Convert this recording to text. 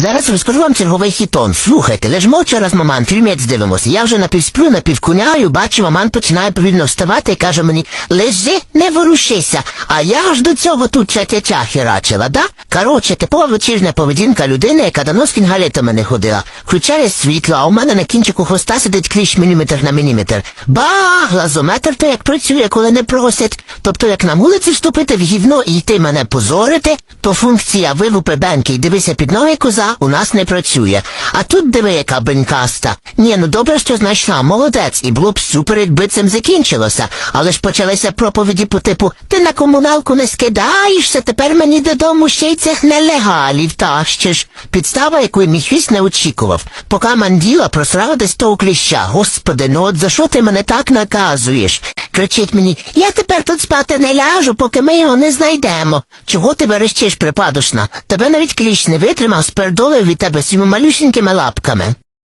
Зараз розкажу вам черговий хітон. Слухайте, лежмо через маман, фільмець дивимося. Я вже напівсплю, напівкуняю, бачу, маман починає повільно вставати і каже мені, лежи, не ворушися. А я ж до цього тут чатяча херачила, да? Коротше, типова вечірня поведінка людини, яка давно з фінгалетами не ходила. Включає світло, а у мене на кінчику хвоста сидить кліщ міліметр на міліметр. Ба, глазометр то як працює, коли не просять. Тобто, як на вулиці вступити в гівно і йти мене позорити, то функція вилупи бенки і дивися під ноги коза у нас не працює. А тут диви, яка бенкаста. Ні, ну добре, що знайшла, молодець, і було б супер, якби цим закінчилося. Але ж почалися проповіді по типу Ти на комуналку не скидаєшся, тепер мені додому ще й цих нелегалів та ще ж Підстава, яку мій хвіст не очікував. Поки манділа просрала десь того кліща. Господи, ну от за що ти мене так наказуєш? Кричить мені, я тепер тут спати не ляжу, поки ми його не знайдемо. Чого ти верещиш, припадушна? Тебе навіть кліщ не витримав, спердолив від тебе малюсінькими лапками.